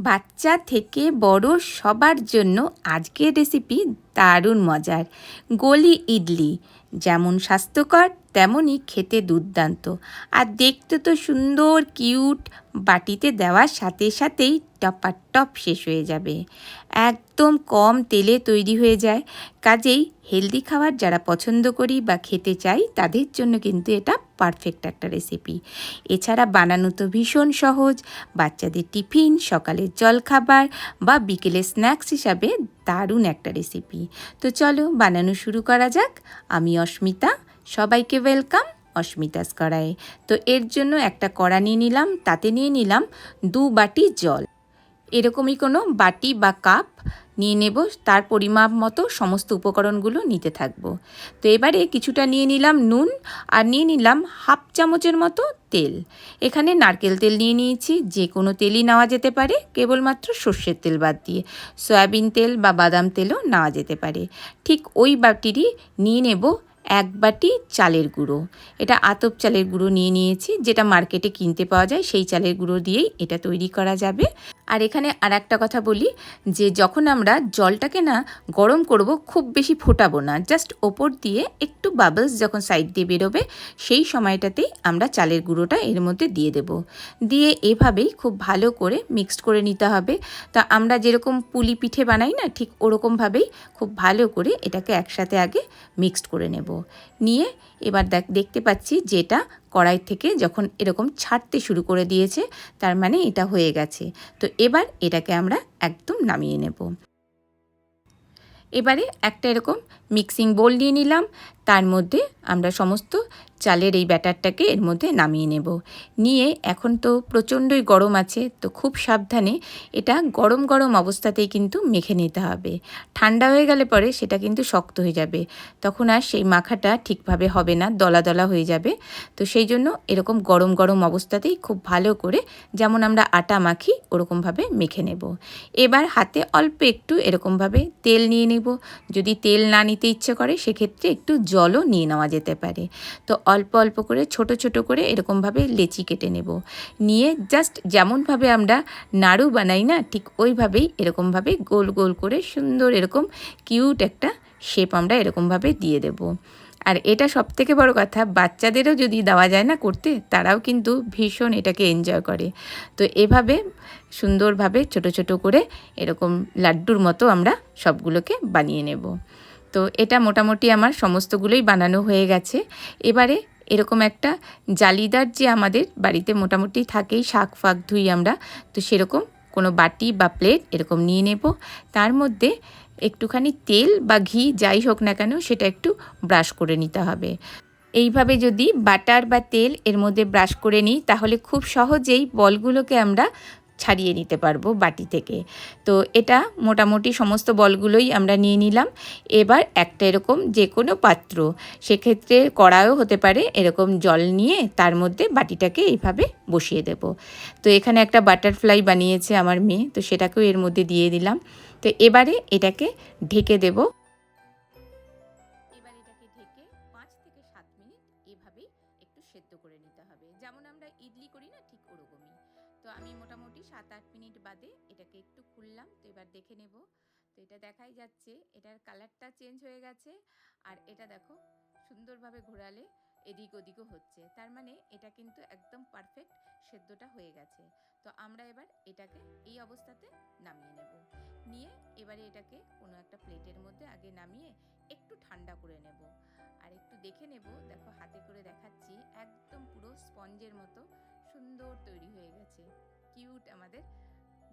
বাচ্চা থেকে বড় সবার জন্য আজকের রেসিপি দারুণ মজার। গলি ইডলি, যেমন স্বাস্থ্যকর, তেমনই খেতে দুর্দান্ত। আর দেখতে তো সুন্দর, কিউট, বাটিতে দেওয়ার সাথে সাথেই টপার টপ শেষ হয়ে যাবে। একদম কম তেলে তৈরি হয়ে যায়। কাজেই হেলদি খাবার যারা পছন্দ করি বা খেতে চাই, তাদের জন্য কিন্তু এটা পারফেক্ট একটা রেসিপি। এছাড়া বানানো তো ভীষণ সহজ। বাচ্চাদের টিফিন, সকালের জলখাবার বা বিকেলে স্ন্যাক্স হিসাবে দারুণ একটা রেসিপি তো চলো বানানো শুরু করা যাক। আমি অস্মিতা, সবাইকে ওয়েলকাম অস্মিতাস কড়াইয়ে তো এর জন্য একটা কড়া নিয়ে নিলাম, তাতে নিয়ে নিলাম দু বাটি জল। এরকমই কোনো বাটি বা কাপ নিয়ে নেব, তার পরিমাপ মতো সমস্ত উপকরণগুলো নিতে থাকব। তো এবারে কিছুটা নিয়ে নিলাম নুন আর নিয়ে নিলাম হাফ চামচের মতো তেল। এখানে নারকেল তেল নিয়ে নিয়েছি, যে কোনো তেলই নেওয়া যেতে পারে, কেবলমাত্র সর্ষের তেল বাদ দিয়ে। সয়াবিন তেল বা বাদাম তেলও নেওয়া যেতে পারে। ঠিক ওই বাটিরই নিয়ে নেব এক বাটি চালের গুঁড়ো। এটা আতপ চালের গুঁড়ো নিয়ে নিয়েছি, যেটা মার্কেটে কিনতে পাওয়া যায়, সেই চালের গুঁড়ো দিয়েই এটা তৈরি করা যাবে। আর এখানে আর একটা কথা বলি, যে যখন আমরা জলটাকে না গরম করব, খুব বেশি ফোটাবো না জাস্ট ওপর দিয়ে একটু বাবলস যখন সাইড দিয়ে বেরোবে, সেই সময়টাতেই আমরা চালের গুঁড়োটা এর মধ্যে দিয়ে দেব। দিয়ে এভাবেই খুব ভালো করে মিক্সড করে নিতে হবে। তা আমরা যেরকম পুলি পিঠে বানাই না, ঠিক ওরকমভাবেই খুব ভালো করে এটাকে একসাথে আগে মিক্সড করে নেব। নিয়ে এবার দেখ, দেখতে পাচ্ছি যেটা কড়াই থেকে যখন এরকম ছাড়তে শুরু করে দিয়েছে, তার মানে এটা হয়ে গেছে। তো এবার এটাকে আমরা একদম নামিয়ে নেব। এবারে একটা এরকম মিক্সিং বোল নিয়ে নিলাম। তার মধ্যে আমরা সমস্ত চালের এই ব্যাটারটাকে এর মধ্যে নামিয়ে নেব। নিয়ে এখন তো প্রচণ্ডই গরম আছে, তো খুব সাবধানে এটা গরম গরম অবস্থাতেই কিন্তু মেখে নিতে হবে। ঠান্ডা হয়ে গেলে পরে সেটা কিন্তু শক্ত হয়ে যাবে। তখন আর সেই মাখাটা ঠিকভাবে হবে না, দলা দলা হয়ে যাবে। তো সেই জন্য এরকম গরম গরম অবস্থাতেই খুব ভালো করে যেমন আমরা আটা মাখি, ওরকমভাবে মেখে নেব। এবার হাতে অল্প একটু এরকমভাবে তেল নিয়ে নেব। যদি তেল না নিতে ইচ্ছে করে, সেক্ষেত্রে একটু জলও নিয়ে নেওয়া যেতে পারে। তো অল্প অল্প করে, ছোট ছোট করে এরকমভাবে লেচি কেটে নেব। নিয়ে জাস্ট যেমনভাবে আমরা নাড়ু বানাই না, ঠিক ওইভাবেই এরকমভাবে গোল গোল করে সুন্দর এরকম কিউট একটা শেপ আমরা এরকমভাবে দিয়ে দেব। আর এটা সব থেকে বড় কথা, বাচ্চাদেরও যদি দেওয়া যায় না করতে, তারাও কিন্তু ভীষণ এটাকে এনজয় করে। তো এভাবে সুন্দরভাবে ছোট ছোট করে এরকম লাড্ডুর মতো আমরা সবগুলোকে বানিয়ে নেব। তো এটা মোটামুটি আমার সমস্তগুলোই বানানো হয়ে গেছে। এবারে এরকম একটা জালিদার যে আমাদের বাড়িতে মোটামুটি থাকেই শাক ফাক ধুই আমরা, তো সেরকম কোনো বাটি বা প্লেট এরকম নিয়ে নেব। তার মধ্যে একটুখানি তেল বা ঘি যাই হোক না কেন সেটা একটু ব্রাশ করে নিতে হবে। এইভাবে যদি বাটার বা তেল এর মধ্যে ব্রাশ করে নিই, তাহলে খুব সহজেই বলগুলোকে আমরা ছাড়িয়ে নিতে পারব বাটি থেকে। তো এটা মোটামুটি সমস্ত বলগুলোই আমরা নিয়ে নিলাম। এবার একটা এরকম যে কোনো পাত্র, সেক্ষেত্রে কড়াও হতে পারে এরকম জল নিয়ে তার মধ্যে বাটিটাকে এইভাবে বসিয়ে দেব। তো এখানে একটা বাটারফ্লাই বানিয়েছে আমার মেয়ে, তো সেটাকেও এর মধ্যে দিয়ে দিলাম। তো এবারে এটাকে ঢেকে দেব। থেকে সাত এভাবেই সেদ্ধ করে নিতে হবে। যেমন আমরা ইডলি করি না, ঠিক ওরকমই। তো আমি মোটামুটি সাত আট মিনিট বাদে এটাকে একটু খুললাম, তো এবার দেখে নেব। তো এটা দেখাই যাচ্ছে, এটার কালারটা চেঞ্জ হয়ে গেছে আর এটা দেখো সুন্দরভাবে ঘোরালে এদিক ওদিকও হচ্ছে। তার মানে এটা কিন্তু একদম পারফেক্ট সেদ্ধটা হয়ে গেছে। তো আমরা এবার এটাকে এই অবস্থাতে নামিয়ে নেব। নিয়ে এবারে এটাকে কোনো একটা প্লেটের মধ্যে আগে নামিয়ে একটু ঠান্ডা করে নেব। আর একটু দেখে নেব, দেখো হাতে করে দেখাচ্ছি, একদম পুরো স্পঞ্জের মতো সুন্দর তৈরি হয়ে গেছে। কিউট আমাদের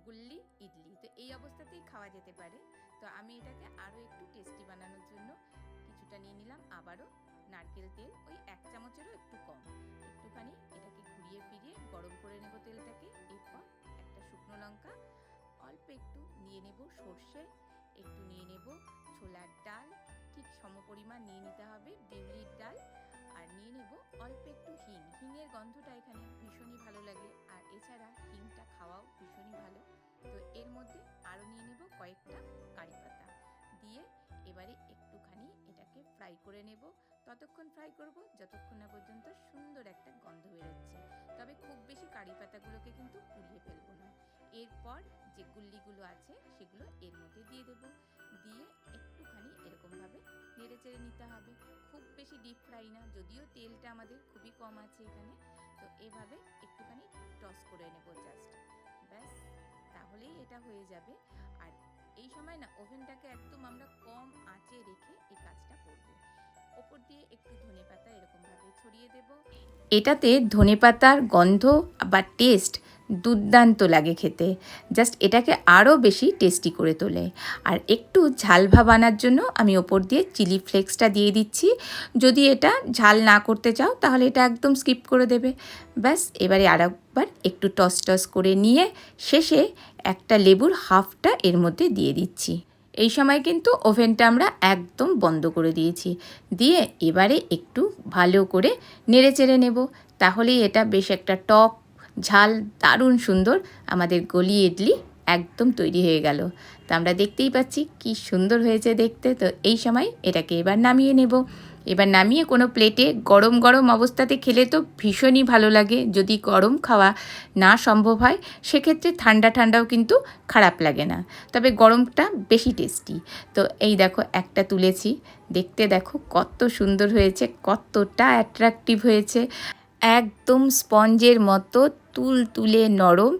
গুল্লি ইডলি। তো এই অবস্থাতেই খাওয়া যেতে পারে। তো আমি এটাকে আরও একটু টেস্টি বানানোর জন্য কিছুটা নিয়ে নিলাম। আবারও নারকেল তেল, ওই এক চামচেরও একটু কম। একটুখানি এটাকে ঘুরিয়ে ফিরিয়ে গরম করে নেব তেলটাকে। এরপর একটা শুকনো লঙ্কা, অল্প একটু নিয়ে নেব সর্ষে, একটু নিয়ে নেব ছোলার ডাল। ঠিক সমপরিমাণ নিয়ে নিতে হবে, বিউলির ডাল। আর নিয়ে নেব অল্প একটু হিং। হিংয়ের গন্ধটা এখানে ভীষণই ভালো লাগে। আর এছাড়া হিংটা খাওয়াও ভীষণই ভালো। তো এর মধ্যে আরও নিয়ে নেব কয়েকটা কারি পাতা। দিয়ে এবারে একটুখানি এটাকে ফ্রাই করে নেব। ততক্ষণ ফ্রাই করব, যতক্ষণ না পর্যন্ত সুন্দর একটা গন্ধ বেরোচ্ছে। তবে খুব বেশি কারি পাতাগুলোকে কিন্তু পুড়িয়ে ফেলব না। এরপর যে গুল্লিগুলো আছে, সেগুলো এর মধ্যে দিয়ে দেব। দিয়ে একটুখানি এরকমভাবে নেড়ে চেড়ে নিতে হবে। খুব বেশি ডিপ ফ্রাই না, যদিও তেলটা আমাদের খুবই কম আছে এখানে। তো এভাবে একটুখানি টস করে নেব জাস্ট ব্যাস, তাহলেই এটা হয়ে যাবে। আর এই সময় না, ওভেনটাকে একদম আমরা কম আঁচে রেখে এই কাজটা করব। ওপর দিয়ে একটু ধনে পাতা এরকমভাবে ছড়িয়ে দেব। এটাতে ধনে পাতার গন্ধ বা টেস্ট দুর্দান্ত লাগে খেতে। জাস্ট এটাকে আরও বেশি টেস্টি করে তোলে। আর একটু ঝাল ভাব আনার জন্য আমি ওপর দিয়ে চিলি ফ্লেক্সটা দিয়ে দিচ্ছি। যদি এটা ঝাল না করতে চাও, তাহলে এটা একদম স্কিপ করে দেবে। ব্যাস, এবারে আরেকবার একটু টস টস করে নিয়ে শেষে একটা লেবুর হাফটা এর মধ্যে দিয়ে দিচ্ছি। এই সময় কিন্তু ওভেনটা আমরা একদম বন্ধ করে দিয়েছি। দিয়ে এবারে একটু ভালো করে নেড়ে চেড়ে নেব। তাহলেই এটা বেশ একটা টক ঝাল দারুণ সুন্দর। আমাদের গলি ইডলি একদম তৈরি হয়ে গেল। তো আমরা দেখতেই পাচ্ছি কি সুন্দর হয়েছে দেখতে। তো এই সময় এটাকে এবার নামিয়ে নেব। এবার নামিয়ে কোনো প্লেটে গরম গরম অবস্থাতে খেলে তো ভীষণই ভালো লাগে। যদি গরম খাওয়া না সম্ভব হয়, সেক্ষেত্রে ঠান্ডা ঠান্ডাও কিন্তু খারাপ লাগে না। তবে গরমটা বেশি টেস্টি। তো এই দেখো একটা তুলেছি। দেখতে দেখো কত সুন্দর হয়েছে, কতটা অ্যাট্রাকটিভ হয়েছে। একদম স্পঞ্জের মতো তুল তুলে নরম,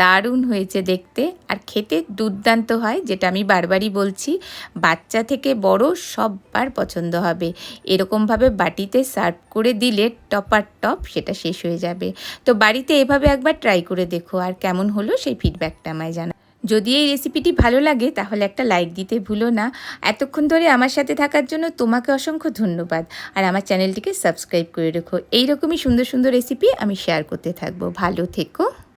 দারুণ হয়েছে দেখতে। আর খেতে দুর্দান্ত হয়, যেটা আমি বারবারই বলছি, বাচ্চা থেকে বড় সববার পছন্দ হবে। এরকমভাবে বাটিতে সার্ভ করে দিলে টপার টপ, সেটা শেষ হয়ে যাবে। তো বাড়িতে এভাবে একবার ট্রাই করে দেখো, আর কেমন হলো সেই ফিডব্যাকটা আমায় জানা যদি এই রেসিপিটি ভালো লাগে, তাহলে একটা লাইক দিতে ভুলো না। এতক্ষণ ধরে আমার সাথে থাকার জন্য তোমাকে অসংখ্য ধন্যবাদ। আর আমার চ্যানেলটিকে সাবস্ক্রাইব করে রেখো। এইরকমই সুন্দর সুন্দর রেসিপি আমি শেয়ার করতে থাকব। ভালো থেকো।